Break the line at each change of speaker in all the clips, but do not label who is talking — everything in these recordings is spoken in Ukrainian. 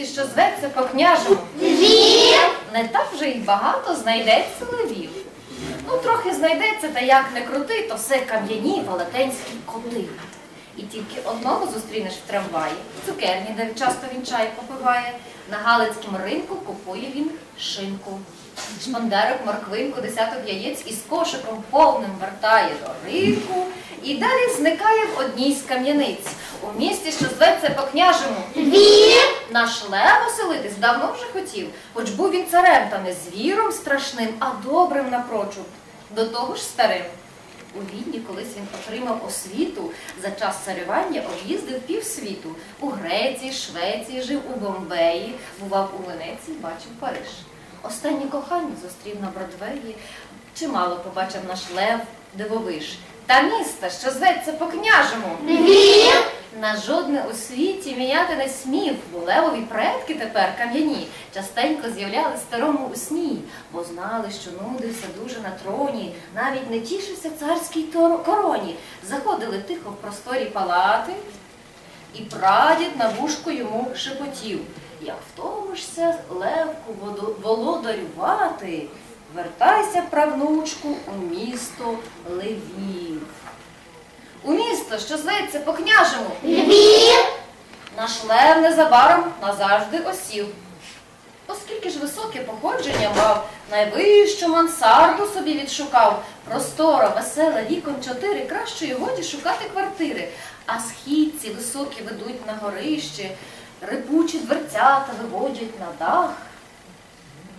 місті, що зветься по княжому,
Львів!
не так вже й багато знайдеться левів. Ну, трохи знайдеться, та як не крути, то все кам'яні велетенські коти. І тільки одного зустрінеш в трамваї, в цукерні, де часто він чай попиває. На Галицькому ринку купує він шинку. Шпандерок, морквинку, десяток яєць із кошиком повним вертає до ринку і далі зникає в одній з кам'яниць. У місті, що зветься по княжому.
Львів!
Наш Лев оселитись давно вже хотів, хоч був він царем та не звіром страшним, а добрим напрочуд. До того ж старим. У Відні колись він отримав освіту, за час царювання об'їздив півсвіту. У Греції, Швеції, жив у Бомбеї, бував у Венеції, бачив Париж. Останнє кохання зустрів на Бродвеї. Чимало побачив наш Лев дивовиж. Та міста, що зветься по княжому. На жодне у світі міняти не смів, бо левові предки тепер кам'яні частенько з'являлись старому у сні, бо знали, що нудився дуже на троні, навіть не тішився царській короні. Заходили тихо в просторі палати, і прадід на вушку йому шепотів. Як втомишся, левку володарювати, вертайся, правнучку, у місто Левів. У місто, що зветься по княжому,
Львів!
наш лев незабаром назавжди осів. Оскільки ж високе походження мав, найвищу мансарду собі відшукав. Простора, веселе, вікон чотири, кращої годі шукати квартири. А східці високі ведуть на горище, рипучі дверцята виводять на дах.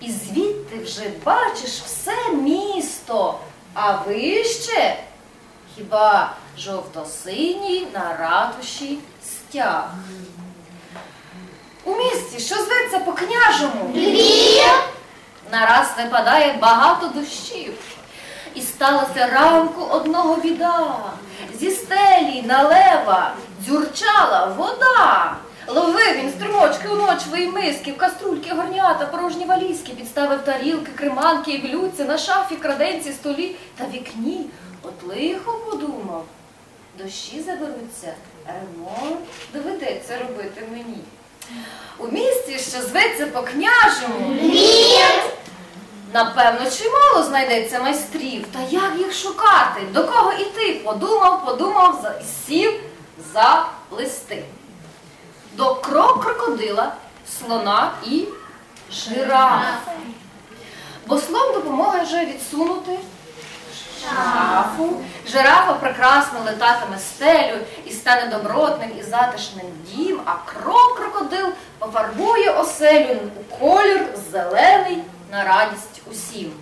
І звідти вже бачиш все місто, а вище хіба жовто-синій на ратуші стяг. У місті, що зветься по княжому,
Львів!
нараз випадає багато дощів. І сталося ранку одного біда. Зі стелі на лева дзюрчала вода. Ловив він струмочки у ночвої миски, в каструльки горнята, порожні валізки, підставив тарілки, креманки і блюдця на шафі, краденці, столі та вікні. Лихо подумав. Дощі заберуться, ремонт доведеться робити мені. У місті, що зветься по княжому,
Львів!
Напевно, чимало знайдеться майстрів. Та як їх шукати? До кого іти? Подумав, подумав сів за листи. До крок крокодила, слона і жирафа. Бо слон допоможе вже відсунути шафу. Жирафа прекрасно летатиме стелю і стане добротним і затишним дім, а кров крокодил пофарбує оселю у колір зелений на радість усім.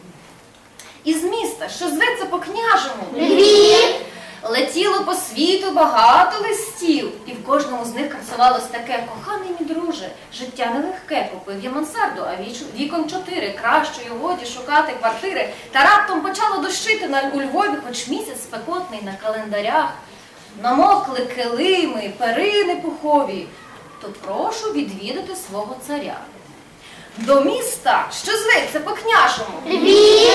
Із міста, що зветься по княжому,
Львів!
Летіло по світу багато листів, і в кожному з них красувалось таке коханий мій друже. Життя нелегке, купив я мансарду, а вікон чотири, кращої годі шукати квартири. Та раптом почало дощити у Львові, хоч місяць спекотний на календарях. Намокли килими, перини пухові. То прошу відвідати свого царя. До міста, що зветься по княжому.
Львів!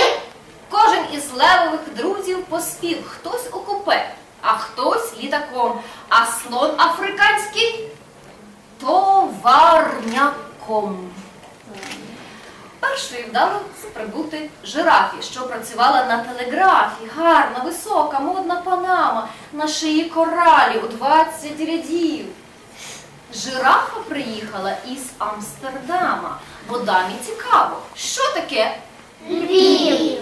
Із левових друзів поспів, хтось у купе, а хтось літаком, а слон африканський товарняком. Першою вдало прибути жирафі, що працювала на телеграфі, гарна, висока, модна панама, на шиї коралі у 20 рядів. Жирафа приїхала із Амстердама, бо дамі цікаво, що таке
Львів!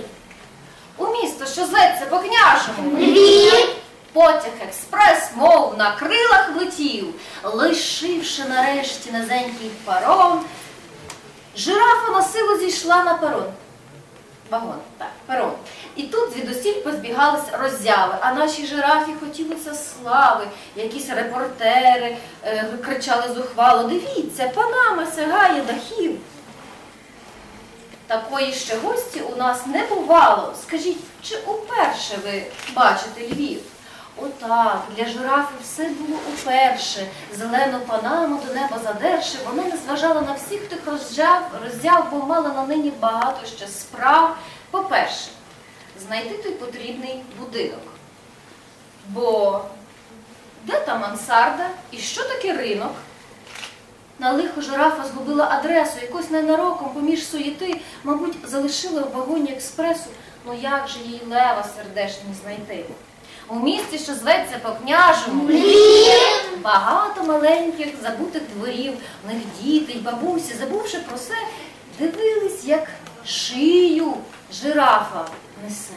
У місто, що зветься по княжому.
Львів!
Потяг експрес, мов на крилах влетів, лишивши нарешті низенький паром. Жирафа на силу зійшла на перон. Вагон, так, перон. І тут звідусіль позбігались роззяви, а нашій жирафі хотілося слави. Якісь репортери е, кричали зухвало. Дивіться, панама сягає дахів. Такої ще гості у нас не бувало. Скажіть, чи уперше ви бачите Львів? Отак, для жирафи все було уперше. Зелену панаму до неба задерши, вона не зважала на всіх тих роззяв, роззяв, бо мала на нині багато ще справ. По-перше, знайти той потрібний будинок. Бо де та мансарда і що таке ринок? На лихо жирафа згубила адресу, якось ненароком поміж суєти, мабуть, залишила в вагоні експресу. Ну як же їй лева сердешні знайти? У місті, що зветься по княжому, багато маленьких забутих дворів, в них діти й бабусі, забувши про все, дивились, як шию жирафа несе.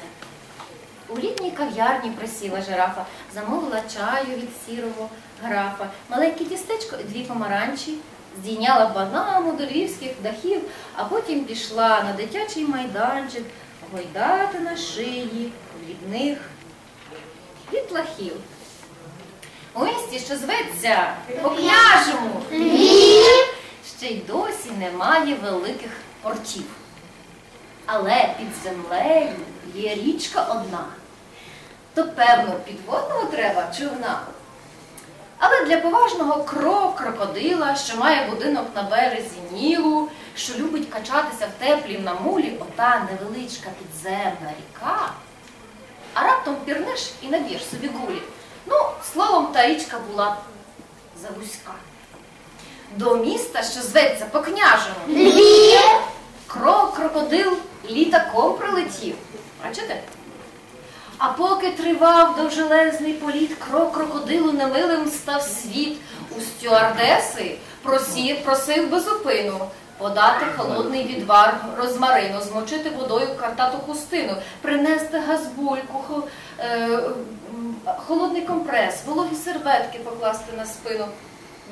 У літній кав'ярні присіла жирафа, замовила чаю від сірого графа, маленьке тістечко і дві помаранчі, здійняла банаму до львівських дахів, а потім пішла на дитячий майданчик гойдати на шиї дрібних дітлахів. У місті, що зветься по княжому, ще й досі немає великих портів. Але під землею є річка одна. То, певно, підводного треба човна. Але для поважного крок крокодила, що має будинок на березі Нілу, що любить качатися в теплій намулі, ота невеличка підземна ріка, а раптом пірнеш і наб'єш собі гулі. Ну, словом, та річка була завузька. До міста, що зветься по княжому, крок крокодил літаком прилетів. Бачите? А поки тривав довжелезний політ, крок крокодилу немилим став світ. У стюардеси просів, просив безупину подати холодний відвар розмарину, змочити водою картату хустину, принести газбульку, е, холодний компрес, вологі серветки покласти на спину.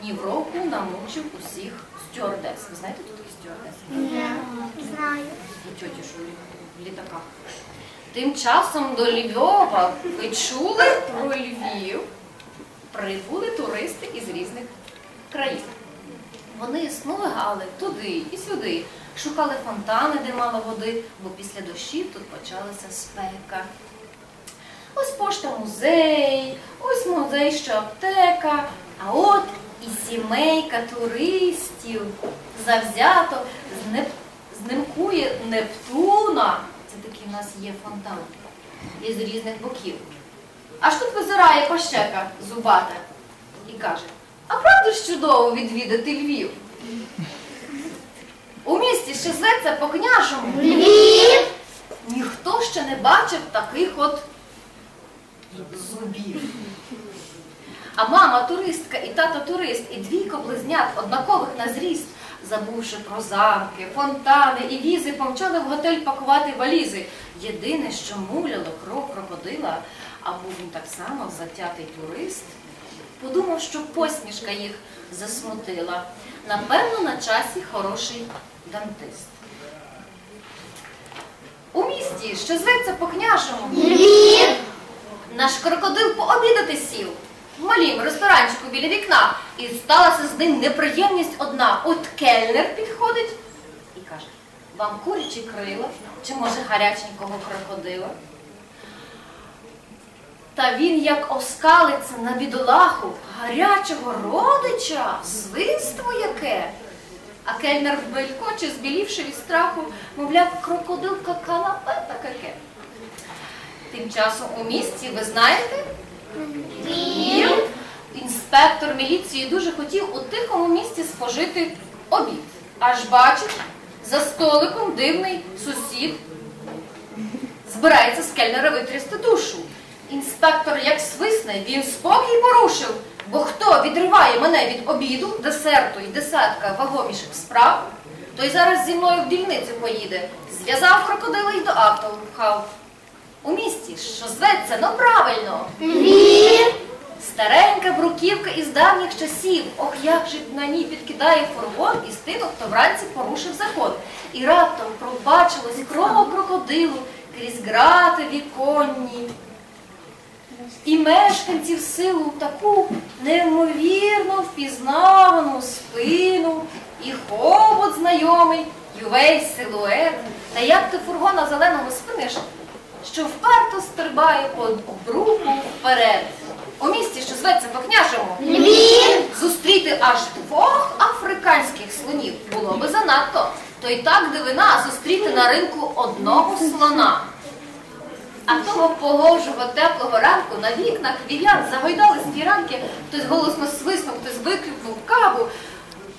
Ні в року намучив усіх стюардес. Ви знаєте, хто такі стюардеси?
Знаю.
і тьоті, що в літаках. Тим часом до Львова ви чули про Львів? Прибули туристи із різних країн. Вони смугали туди і сюди, шукали фонтани, де мало води, бо після дощів тут почалася спека. Ось пошта музей, ось музей, що аптека, а от і сімейка туристів завзято знеп... знимкує Нептуна. Це такий в нас є фонтан із різних боків. Аж тут визирає пащека зубата і каже: А правда ж чудово відвідати Львів? У місті, що зветься по княжому,
Львів.
ніхто ще не бачив таких от зубів. А мама туристка і тато турист, і двійко близнят однакових на зріст, забувши про замки, фонтани і візи, помчали в готель пакувати валізи. Єдине, що муляло крок крокодила, а був він так само затятий турист, подумав, що посмішка їх засмутила. Напевно, на часі хороший дантист. У місті, що зветься по княжому,
Львів.
наш крокодил пообідати сів в малім ресторанчику біля вікна, і сталася з ним неприємність одна. От кельнер підходить і каже: вам курячі крила, чи може гаряченького крокодила? Та він як оскалиться на бідолаху гарячого родича, свинство яке. А кельнер белькоче, збілівши від страху, мовляв, крокодилка канапе таке. Тим часом у місті, ви знаєте, Львів, інспектор міліції дуже хотів у тихому місті спожити обід. Аж бачить, за столиком дивний сусід збирається з кельнера витрясти душу. Інспектор як свисне, він спокій порушив, бо хто відриває мене від обіду, десерту і десятка вагоміших справ, той зараз зі мною в дільницю поїде. Зв'язав крокодила і до авто впхав. У місті, що зветься, ну правильно. Старенька бруківка із давніх часів. Ох, як же на ній підкидає фургон із тим, хто вранці порушив закон. І раптом пробачилось кров крокодилу крізь грати віконні. І мешканців силу таку неймовірно впізнавану спину, і хобот знайомий, і увесь силует. Та як ти фургона зеленого спиниш, що вперто стрибає по бруку вперед. Зветься по княжому,
Львів.
зустріти аж двох африканських слонів було би занадто. То й так дивина зустріти на ринку одного слона. А того погожого теплого ранку на вікнах вів'ян загойдали фіранки, хтось голосно свиснув, хтось викрикнув каву.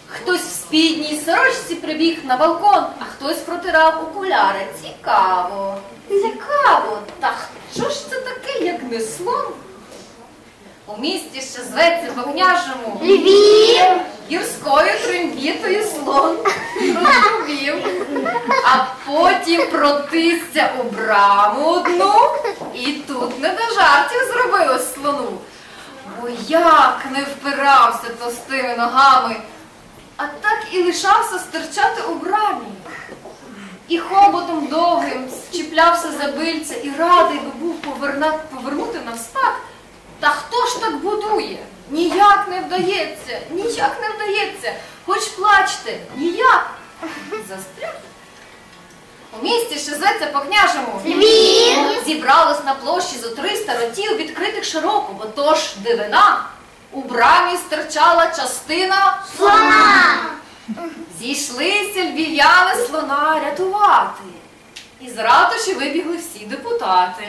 Хтось в спідній сорочці прибіг на балкон, а хтось протирав окуляри. Цікаво, цікаво. Та що ж це таке, як не слон? У місті, що зветься по-княжому,
Львів.
гірською трембітою слон розповів, а потім протисся у браму одну, і тут не до жартів зробилось слону. Бо як не впирався товстими ногами, а так і лишався стирчати у брамі. І хоботом довгим зчіплявся за бильця і радий би був повернути навспак. Та хто ж так будує? Ніяк не вдається, ніяк не вдається. Хоч плачте, ніяк. Застряг. У місті, що зветься по-княжому,
Львів.
зібралось на площі зо 300 ротів відкритих широко, бо то ж дивина. У брамі стирчала частина
Слона.
Зійшлися львів'яни слона рятувати. Із ратуші вибігли всі депутати.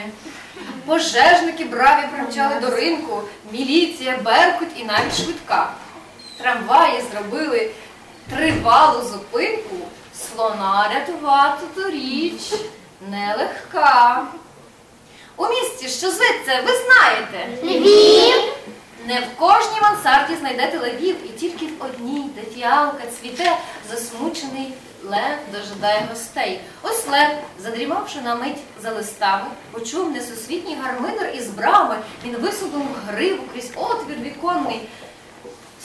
Пожежники браві примчали до ринку, міліція, беркут і навіть швидка. Трамваї зробили тривалу зупинку. Слона рятувати то річ нелегка. У місті, що зветься, ви знаєте.
Львів.
Не в кожній мансарді знайдете левів, і тільки в одній, де фіалка цвіте, засмучений лев дожидає гостей. Ось лев, задрімавши на мить за листами, почув несусвітній гармидер із брами. Він висунув гриву крізь отвір віконний,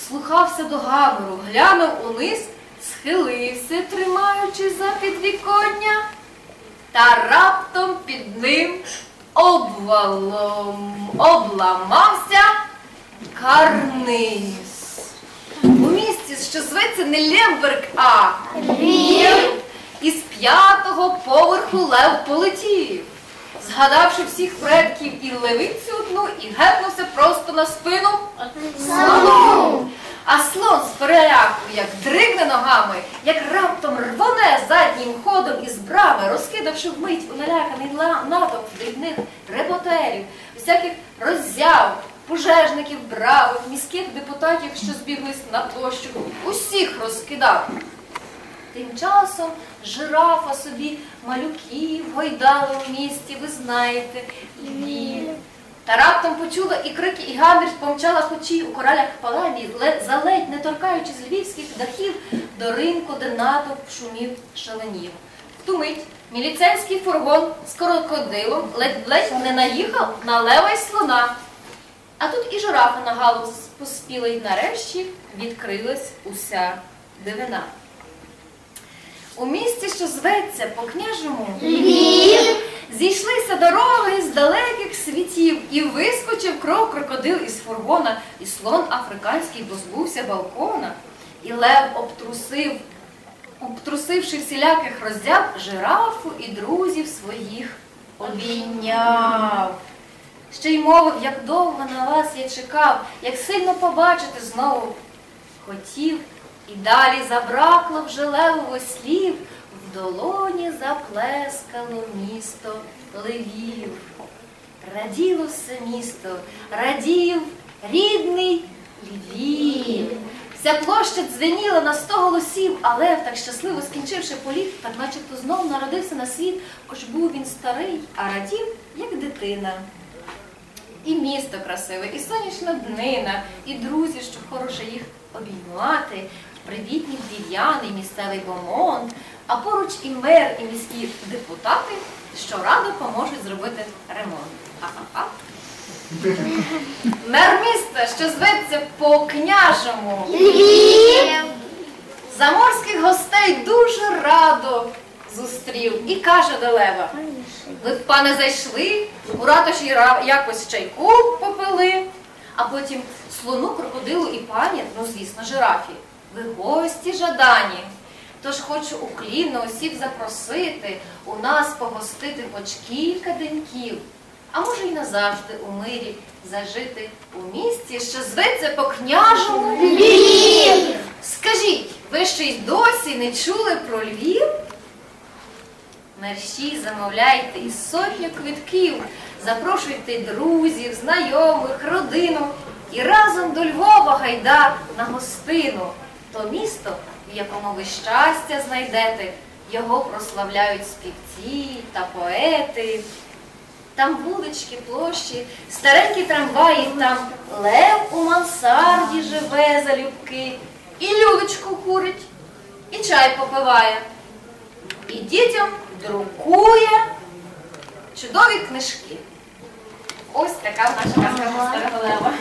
слухався до гамору, глянув униз, схилився, тримаючи за підвіконня, та раптом під ним обвалом обламався карниз. Що зветься не Лемберг, а
Львів.
із п'ятого поверху лев полетів, згадавши всіх предків і левицю одну, і гепнувся просто на спину слону. А слон з переляку, як дригне ногами, як раптом рвоне заднім ходом із брами, розкидавши вмить у наляканий натовп дрібних репотерів, всяких роззяв, пожежників, бравих, міських депутатів, що збіглись на площу, усіх розкидав. Тим часом жирафа собі малюків гойдали у місті, ви знаєте, Львів. Та раптом почула і крики, і гамір помчала хочі у коралях паламі, ле- заледь не торкаючись львівських дахів до ринку, де натовп шумів шаленів. В ту мить міліцейський фургон з крокодилом ледь-ледь не наїхав на лева й слона. А тут і жирафа на галус поспіла, і нарешті відкрилась уся дивина. У місті, що зветься по княжому,
Львів.
зійшлися дороги з далеких світів, і вискочив кров крокодил із фургона, і слон африканський позбувся балкона, і лев обтрусив, обтрусивши всіляких роздяв, жирафу і друзів своїх обійняв. Ще й мовив, як довго на вас я чекав, як сильно побачити знову хотів, і далі забракло вже левово слів, в долоні заплескало місто левів. Раділо все місто, радів рідний Львів. Вся площа дзвеніла на сто голосів, а лев, так щасливо скінчивши політ, так начебто знов народився на світ, хоч був він старий, а радів, як дитина. І місто красиве, і сонячна днина, і друзі, що хороше їх обіймати, і привітні львів'яни, і місцевий бомонд, а поруч і мер, і міські депутати, що радо поможуть зробити ремонт. Ха-ха-ха. Мер міста, що зветься по княжому,
Львів.
заморських гостей дуже радо зустрів і каже до Лева. Ви, пане, зайшли, у ратуші якось чайку попили, а потім слону, крокодилу і пані, ну звісно, жирафі. Ви гості жадані. Тож хочу уклінно усіх запросити, у нас погостити хоч кілька деньків, а може й назавжди у мирі зажити у місті, що зветься по княжому
Львів.
Скажіть, ви ще й досі не чули про Львів? Мерщій замовляйте із сотню квитків, запрошуйте друзів, знайомих, родину. І разом до Львова гайда на гостину. то місто, в якому ви щастя знайдете, його прославляють співці та поети. Там вулички, площі, старенькі трамваї, там лев у мансарді живе залюбки, і люлечку курить, і чай попиває, і дітям друкує чудові книжки. Ось така наша казка про старого лева.